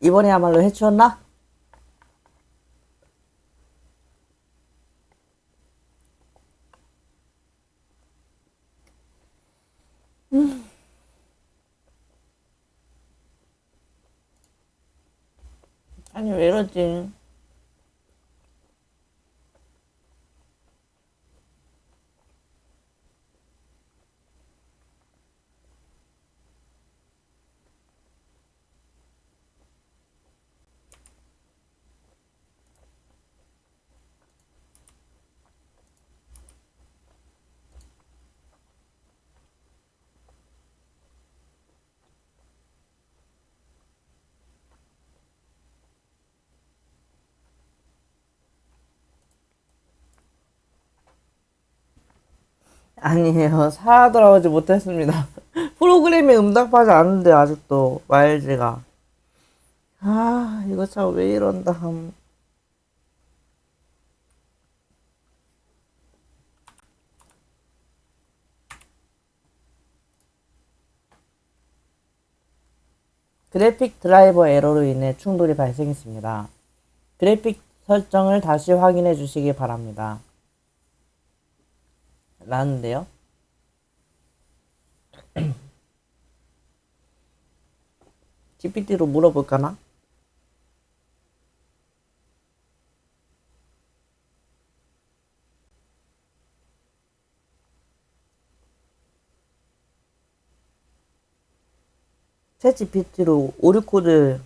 이번에야말로 해치웠나? 아니 왜 이러지? 아니에요. 살아 돌아오지 못했습니다. 프로그램에 응답하지 않는데 아직도 YG가. 아 이거 참 왜 이런다. 함. 그래픽 드라이버 에러로 인해 충돌이 발생했습니다. 그래픽 설정을 다시 확인해 주시기 바랍니다. 라는데요. GPT로 물어볼까나? 챗 GPT로 오류 코드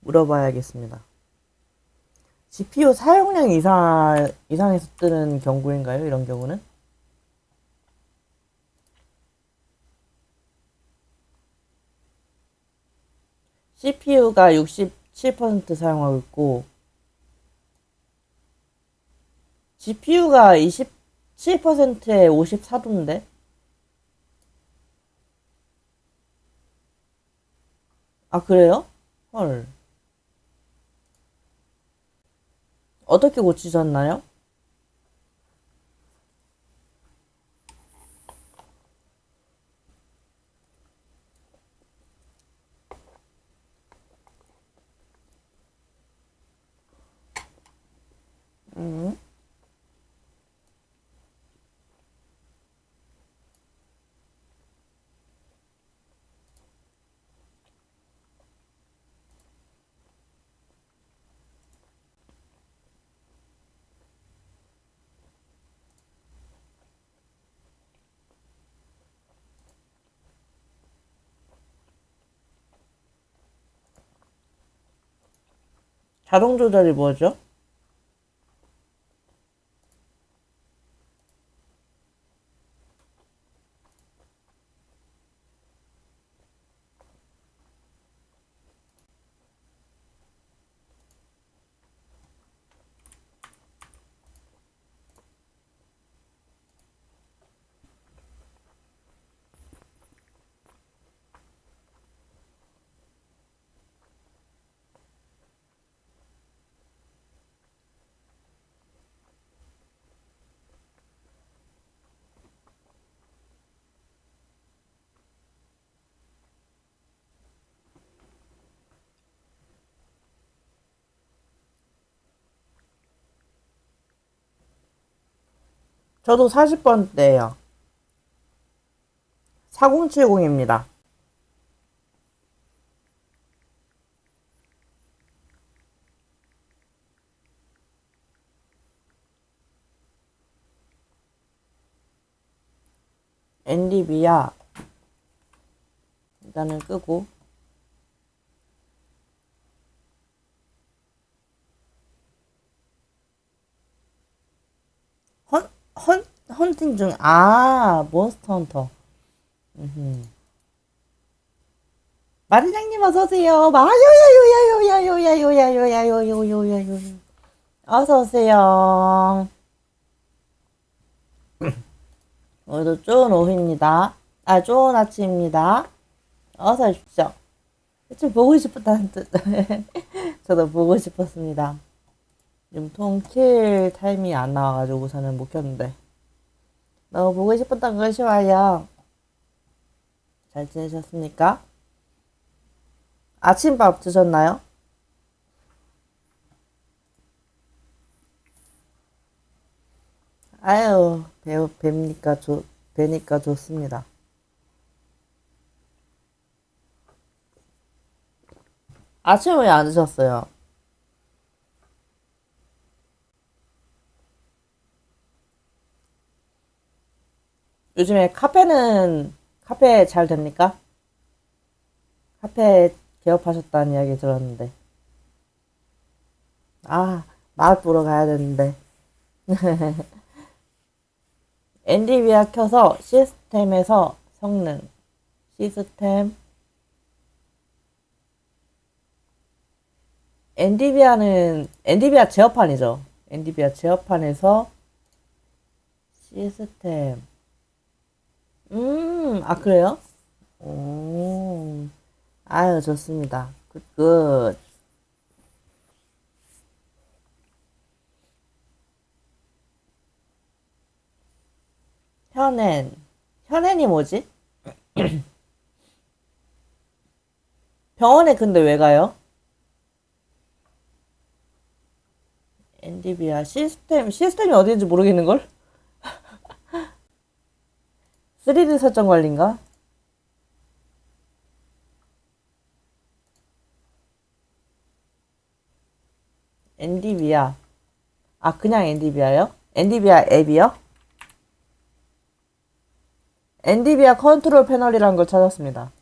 물어봐야겠습니다. GPU 사용량 이상, 이상해서 뜨는 경고인가요? 이런 경우는? CPU가 67% 사용하고 있고, GPU가 27%에 54도인데? 아, 그래요? 헐. 어떻게 고치셨나요? 음. 자동 조절이 뭐죠? 저도 40번대예요. 4070입니다. NDB야. 일단은 끄고. 헌, 헌팅 중, 아, 몬스터 헌터. 마리장님 어서오세요. 마요요요요요요요요요요요요요요요 어서 오세요 오늘도 좋은 오후입니다 아 좋은 아침입니다 어서 오십시오 저 보고 싶었다는 듯 저도 보고 싶었습니다 융통 킬 타임이 안 나와가지고서는 못 켰는데 너 보고 싶었던 것이 와요 잘 지내셨습니까? 아침밥 드셨나요? 아유 배우 뱀니까 좋 배니까 좋습니다. 아침에 왜 안 드셨어요? 요즘에 카페는, 카페 잘 됩니까? 카페 개업하셨다는 이야기 들었는데. 아, 맛 보러 가야 되는데. 엔디비아 켜서 시스템에서 성능, 시스템, 엔디비아는, 엔디비아 제어판이죠. 엔디비아 제어판에서 시스템. 음, 아, 그래요? 오, 아유, 좋습니다. 굿, 굿. 현엔. 현엔이 뭐지? 병원에 근데 왜 가요? 엔디비아 시스템, 시스템이 어디인지 모르겠는걸? 3D 설정 관리인가? 엔디비아. 아, 그냥 엔디비아요? 엔디비아 앱이요? 엔디비아 컨트롤 패널이라는 걸 찾았습니다.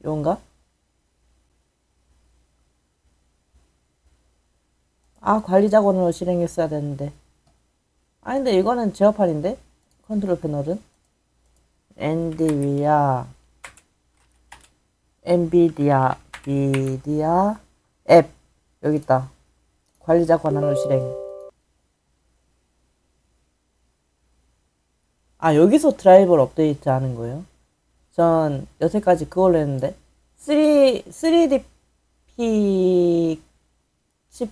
이건가? 아, 관리자권으로 실행했어야 되는데. 아, 근데 이거는 제어판인데? 컨트롤 패널은? 엔디비아, 엔비디아, 비디아, 앱. 여기 있다. 관리자 권한으로 실행. 아, 여기서 드라이버를 업데이트 하는 거예요? 전 여태까지 그걸로 했는데. 3, 3DP 칩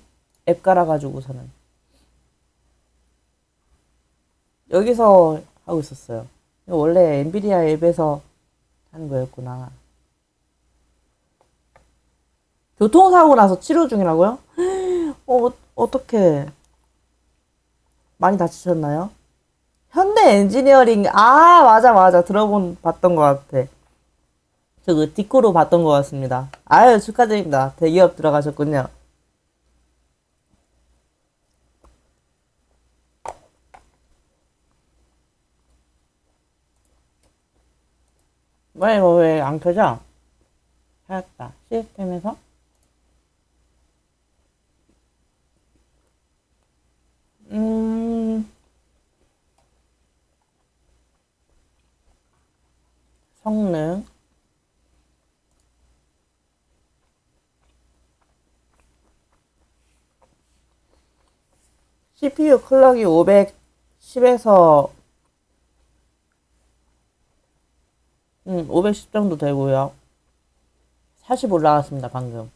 앱 깔아가지고서는. 여기서 하고 있었어요. 원래 엔비디아 앱에서 하는 거였구나. 교통사고 나서 치료 중이라고요? 어, 어떻게 많이 다치셨나요? 현대 엔지니어링, 아, 맞아, 맞아. 들어본, 봤던 것 같아. 저 그 디코로 봤던 것 같습니다. 아유, 축하드립니다. 대기업 들어가셨군요. 왜, 뭐, 왜, 안 켜져? 찾았다. 시스템에서? 음, 성능. CPU 클럭이 510에서 음, 510 정도 되고요. 40 올라갔습니다, 방금.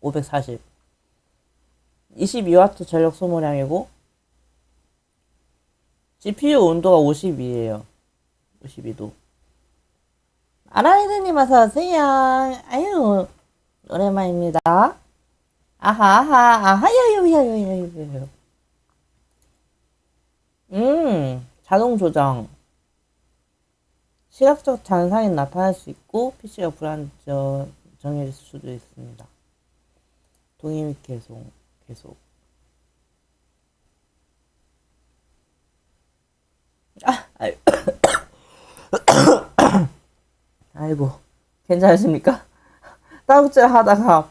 540. 22W 전력 소모량이고, GPU 온도가 52에요. 52도. 아라이드님 어서오세요. 아유, 오랜만입니다. 아하, 아하, 아하, 야야야야야야. 음, 자동 조정. 시각적 잔상이 나타날 수 있고 PC가 불안정해질 수도 있습니다. 동의 및 계속 계속 아, 아유. 아이고 괜찮으십니까? 따국질 하다가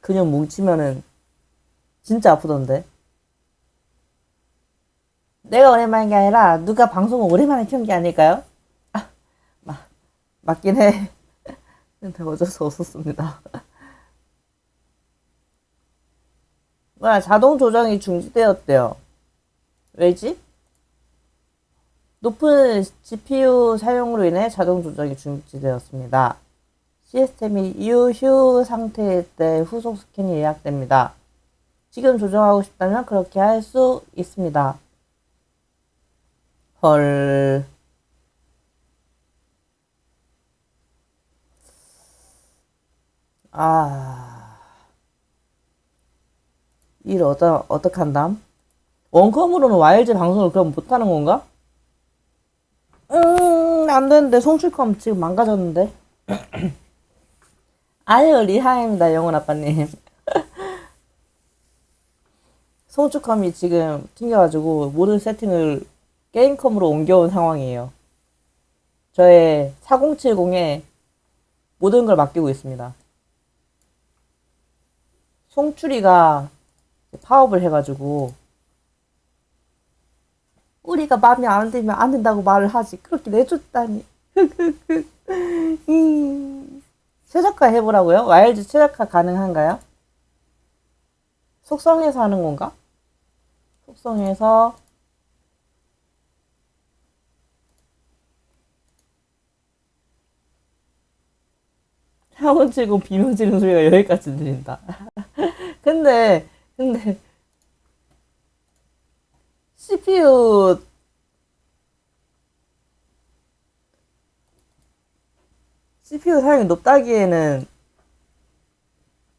근육 뭉치면은 진짜 아프던데. 내가 오랜만인 게 아니라 누가 방송을 오랜만에 켠 게 아닐까요? 아, 마, 맞긴 해. 근데 어쩔 수 없었습니다. 뭐야, 자동 조정이 중지되었대요. 왜지? 높은 GPU 사용으로 인해 자동 조정이 중지되었습니다. 시스템이 유휴 상태일 때 후속 스캔이 예약됩니다. 지금 조정하고 싶다면 그렇게 할 수 있습니다. 헐. 아. 일 어떠, 어떻게 한담? 원컴으로는 YLG 방송을 그럼 못하는 건가? 음, 안 되는데, 송출컴 지금 망가졌는데. 아유, 리하입니다, 영원 아빠님. 송출컴이 지금 튕겨가지고 모든 세팅을 게임컴으로 옮겨온 상황이에요. 저의 4070에 모든 걸 맡기고 있습니다. 송출이가 파업을 해가지고 우리가 마음에 안 들면 안 된다고 말을 하지 그렇게 내줬다니 음. 최적화 해보라고요? YLG 최적화 가능한가요? 속성에서 하는 건가? 속성에서 향원 치고 비명 지르는 소리가 여기까지 들린다. 근데, 근데, CPU, CPU 사용이 높다기에는,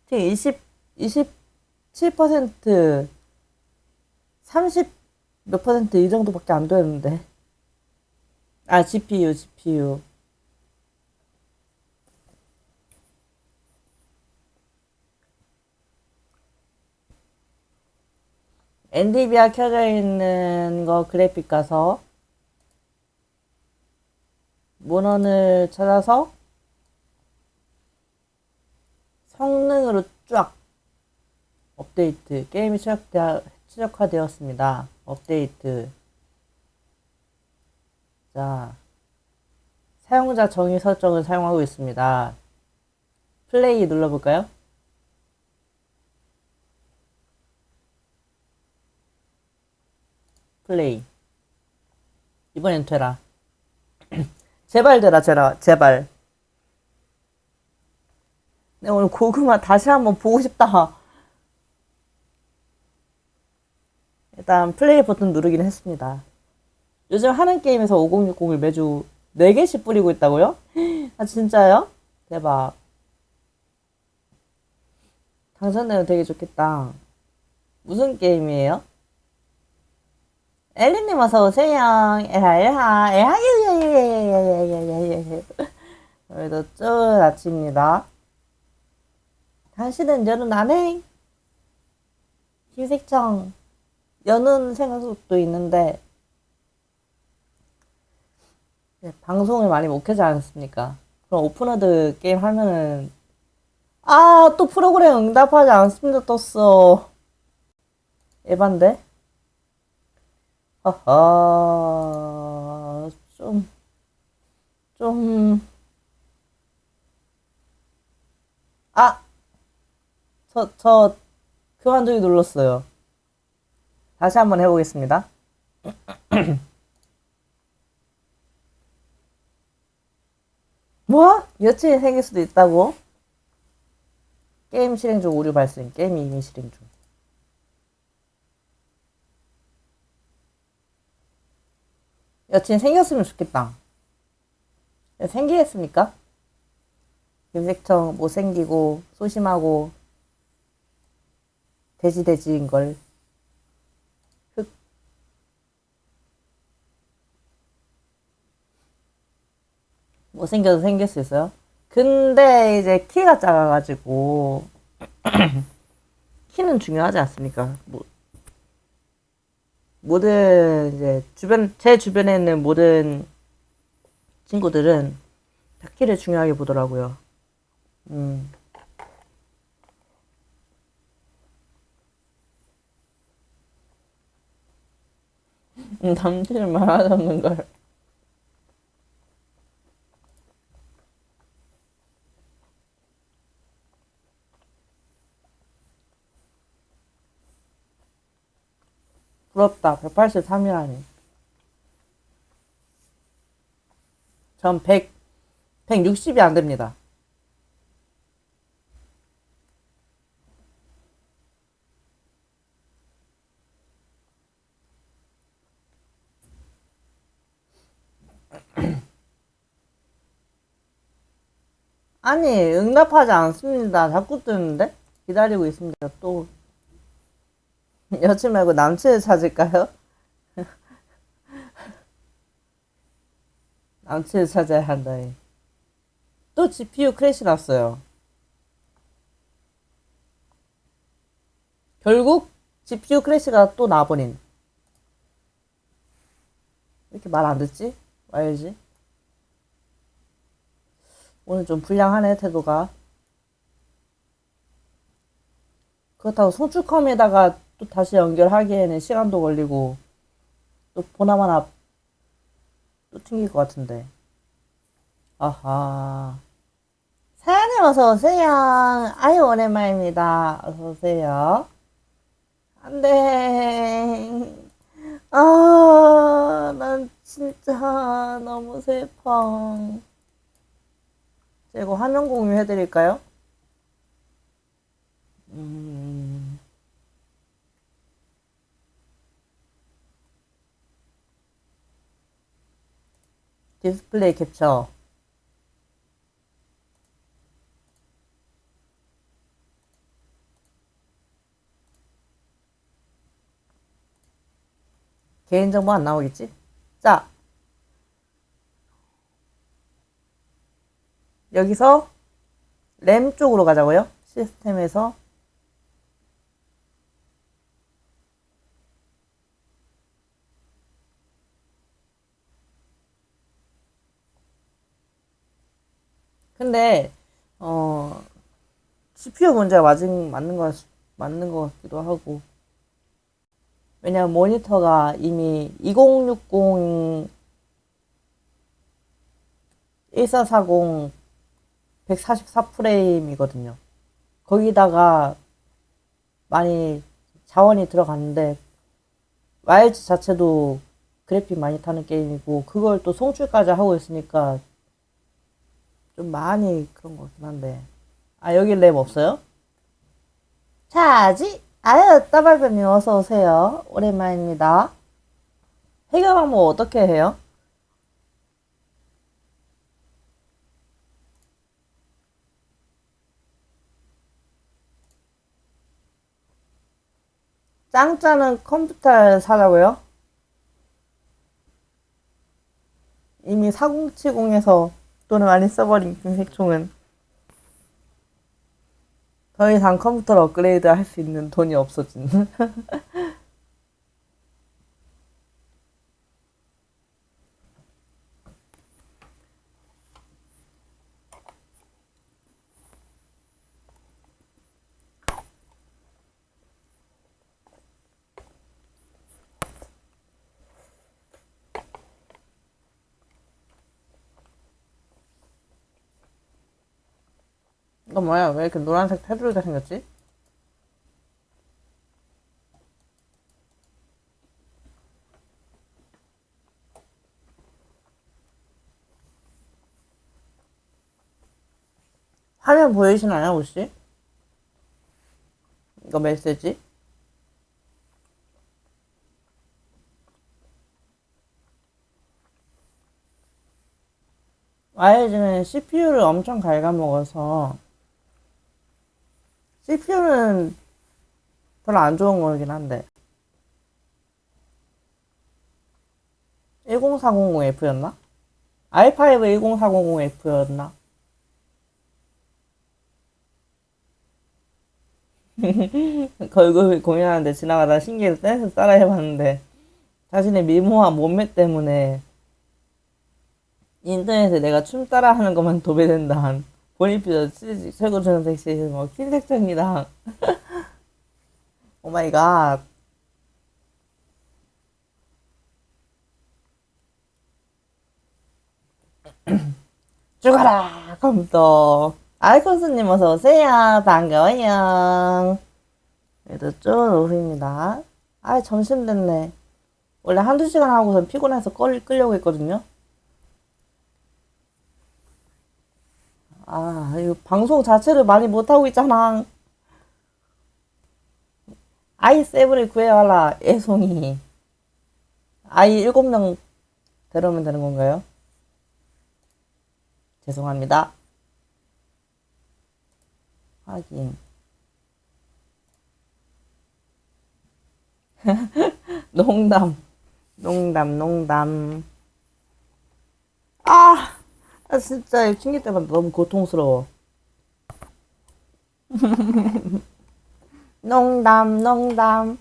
지금 20, 27%, 30 몇 퍼센트 이 정도밖에 안 되는데. 아, GPU, GPU. 엔디비아 켜져 있는 거 그래픽 가서 문헌을 찾아서 성능으로 쫙 업데이트 게임이 최적화, 최적화되었습니다. 업데이트 자 사용자 정의 설정을 사용하고 있습니다. 플레이 눌러볼까요? 플레이. 이번엔 되라. 제발 되라, 제라, 제발. 내 오늘 고구마 다시 한번 보고 싶다. 일단 플레이 버튼 누르긴 했습니다. 요즘 하는 게임에서 5060을 매주 4개씩 뿌리고 있다고요? 아, 진짜요? 대박. 당첨되면 되게 좋겠다. 무슨 게임이에요? 엘리님 어서 오세요. 에하 에하 에하. 오늘도 쭉 아침입니다. 당신은 연은 안 해? 김색청 연은 생각도 있는데 네, 방송을 많이 못 켜지 않습니까? 그럼 오픈워드 게임 하면은 아 또 프로그램 응답하지 않습니다 떴어. 에반데? 하하, 좀, 좀, 아! 저, 저, 그만두기 눌렀어요. 다시 한번 해보겠습니다. 뭐? 여친이 생길 수도 있다고? 게임 실행 중 오류 발생. 게임 이미 실행 중. 여친 생겼으면 좋겠다. 생기겠습니까? 김색청 못생기고 소심하고 돼지돼지인 걸. 흑. 못생겨도 생길 수 있어요. 근데 이제 키가 작아가지고 키는 중요하지 않습니까? 뭐 모든 이제 주변 제 주변에 있는 모든 친구들은 다 키를 중요하게 보더라고요. 음. 음, 남친을 말하자는 걸. 부럽다. 183이라니. 전 100, 160이 안 됩니다. 아니, 응답하지 않습니다. 자꾸 뜨는데? 기다리고 있습니다. 또 여친 말고 남친을 찾을까요? 남친을 찾아야 한다. 또 GPU 크래시 났어요. 결국 GPU 크래시가 또 나버린. 왜 이렇게 말 안 듣지? 말지. 오늘 좀 불량하네, 태도가. 그렇다고 송출컴에다가 또 다시 연결하기에는 시간도 걸리고, 또 보나마나 또 튕길 것 같은데. 아하. 사연님 어서오세요. 아유, 오랜만입니다. 어서오세요. 안 돼. 아, 난 진짜 너무 슬퍼. 제가 화면 공유 해드릴까요? 음, 디스플레이 캡처. 개인정보 안 나오겠지? 자, 여기서 램 쪽으로 가자고요. 시스템에서 근데 어 CPU 문제가 맞은 맞는 거 같- 맞는 것 같기도 하고 왜냐면 모니터가 이미 2060 1440 144프레임이거든요. 거기다가 많이 자원이 들어갔는데 YG 자체도 그래픽 많이 타는 게임이고 그걸 또 송출까지 하고 있으니까 좀 많이 그런 것 같긴 한데 아 여기 램 없어요? 차지 아유 따발뱀님 어서 오세요 오랜만입니다 해결 방법 어떻게 해요? 짱짜는 컴퓨터를 사자고요? 이미 4070에서 돈을 많이 써버린 김색총은 더 이상 컴퓨터를 업그레이드 할 수 있는 돈이 없어진. 이거 뭐야? 왜 이렇게 노란색 테두리가 생겼지? 화면 보이시나요, 혹시? 이거 메시지? YG는 CPU를 엄청 갉아먹어서 CPU는 별로 안 좋은 거긴 한데 10400F였나? i5 10400F였나? 걸그룹이 공연하는데 지나가다 신기해서 댄스 따라 해봤는데 자신의 미모와 몸매 때문에 인터넷에 내가 춤 따라하는 것만 도배된다 한 보니피더 치즈 최고 저는 섹시 뭐 킨색정이랑 오마이갓. 죽어라 컴퓨터. 아이콘스님 어서 오세요. 반가워요. 그래도 쭉 오후입니다. 아 점심 됐네. 원래 한두 시간 하고선 피곤해서 끌, 끌려고 했거든요 아, 이거 방송 자체를 많이 못하고 있잖아. i7을 구해와라, 애송이. i 7명 데려오면 되는 건가요? 죄송합니다. 확인. 농담, 농담, 농담. 아, 아 진짜 튕길 때마다 너무 고통스러워. 농담, 농담.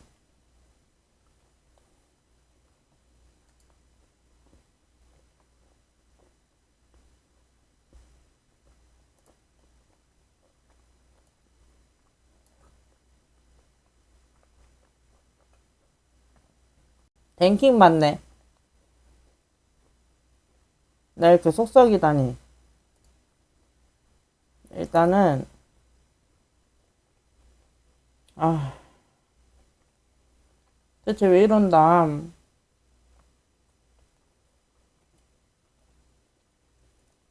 랭킹 맞네. 나 이렇게 속썩이다니. 일단은, 아, 대체 왜 이런다.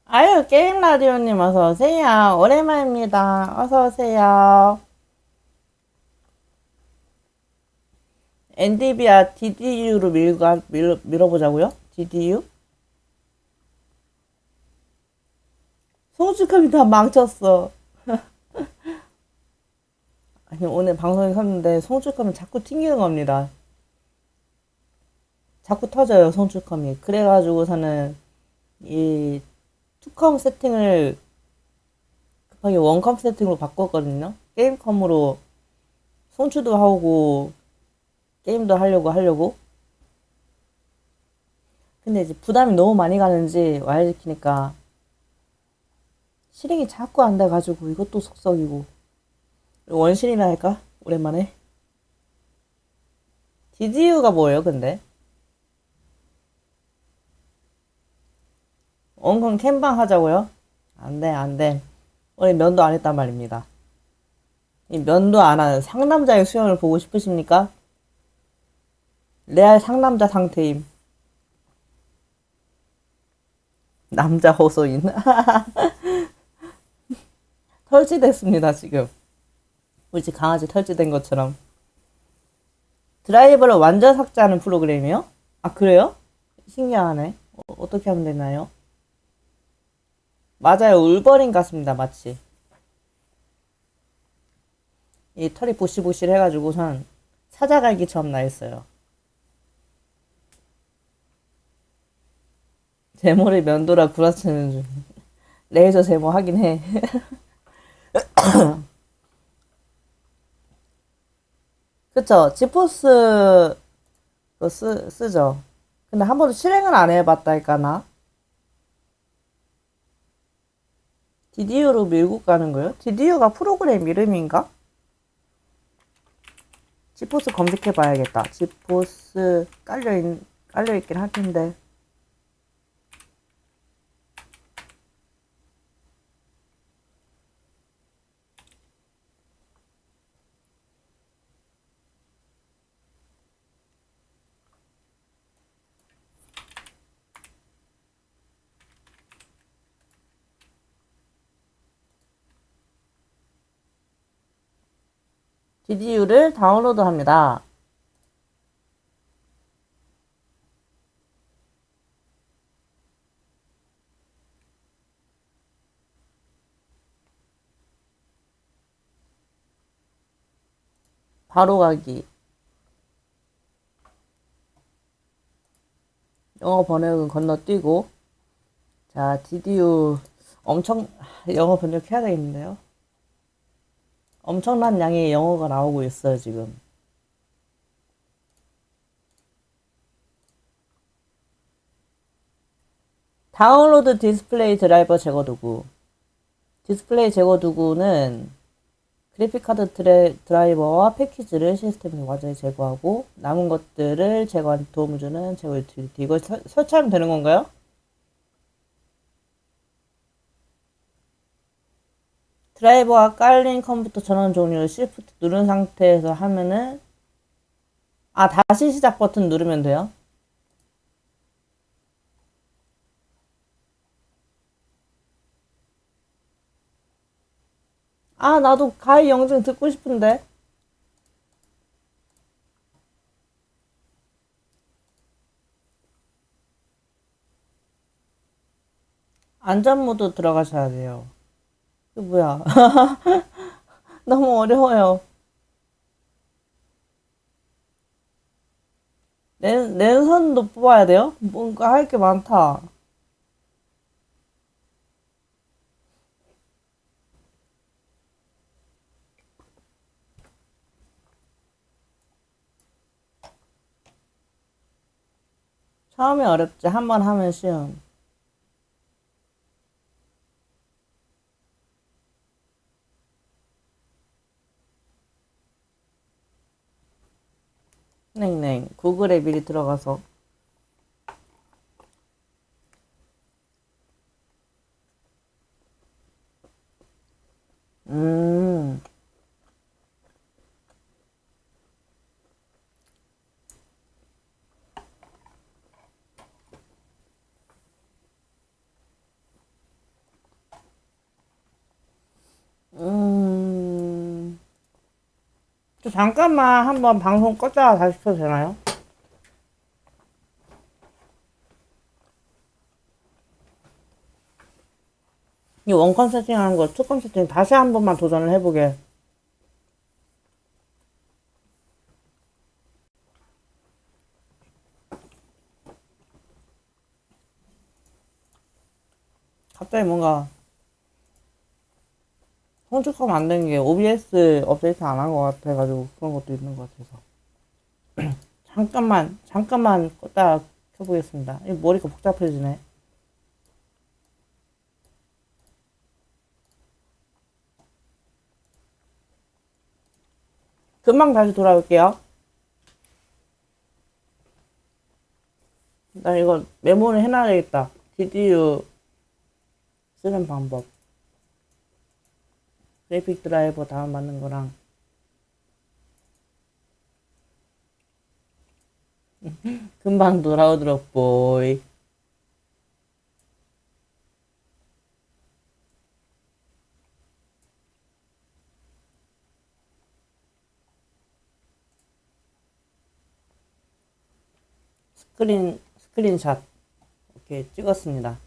아유, 게임 라디오님 어서 오세요. 오랜만입니다. 어서 오세요. NDB와 DDU로 밀가, 밀, 밀어보자고요? DDU? 소주감이 다 망쳤어. 아니, 오늘 방송에 섰는데 송출감이 자꾸 튕기는 겁니다. 자꾸 터져요, 송출감이. 그래가지고서는 이 투컴 세팅을 급하게 원컴 세팅으로 바꿨거든요. 게임컴으로 송출도 하고 게임도 하려고 하려고. 근데 이제 부담이 너무 많이 가는지 와이드 키니까 실행이 자꾸 안 돼가지고 이것도 속썩이고 원실이나 할까? 오랜만에 DDU가 뭐예요 근데? 원컴 캠방 하자고요? 안돼 안돼 우리 면도 안 했단 말입니다 이 면도 안 하는 상남자의 수영을 보고 싶으십니까? 레알 상남자 상태임 남자 호소인 털지됐습니다 지금. 우리 집 강아지 털지된 것처럼. 드라이버를 완전 삭제하는 프로그램이요? 아 그래요? 신기하네. 어, 어떻게 하면 되나요? 맞아요. 울버린 같습니다 마치. 이 털이 보실보실 해가지고선 사자갈기처럼 나 있어요. 제모를 면도라 구라치는 중 레이저 제모 하긴 해 그쵸. 지포스 그거 쓰, 쓰죠. 근데 한 번도 실행을 안 해봤다니까 나. DDU로 밀고 가는 거요? DDU가 프로그램 이름인가? 지포스 검색해 봐야겠다. 지포스 깔려있, 깔려있긴 할 텐데 DDU를 다운로드 합니다. 바로 가기. 영어 번역은 건너뛰고. 자, DDU 엄청 영어 번역해야 되겠는데요. 엄청난 양의 영어가 나오고 있어요, 지금. 다운로드 디스플레이 드라이버 제거 도구. 디스플레이 제거 도구는 그래픽카드 드라이버와 패키지를 시스템에 완전히 제거하고 남은 것들을 제거하는 도움을 주는 제거 유틸리티. 서, 설치하면 되는 건가요? 드라이버가 깔린 컴퓨터 전원 종료를 시프트 누른 상태에서 하면은 아 다시 시작 버튼 누르면 돼요. 아 나도 가히 영상 듣고 싶은데 안전 모드 들어가셔야 돼요. 이거 뭐야? 너무 어려워요. 랜, 랜선도 뽑아야 돼요? 뭔가 할 게 많다. 처음에 어렵지. 한 번 하면 쉬운. 네네. 구글에 미리 들어가서. 음. 음. 잠깐만 한번 방송 껐다가 다시 켜도 되나요? 이 원컨 세팅하는 거, 투컨 세팅 다시 한 번만 도전을 해보게. 갑자기 뭔가 성축하면 안 되는 게 OBS 업데이트 안 한 것 같아가지고 그런 것도 있는 것 같아서. 잠깐만, 잠깐만 껐다 켜보겠습니다. 이 머리가 복잡해지네. 금방 다시 돌아올게요. 나 이거 메모를 해놔야 되겠다. DDU 쓰는 방법. 그래픽 드라이버 다운받는 거랑. 금방 돌아오도록 보이. 스크린, 스크린샷. 이렇게 찍었습니다.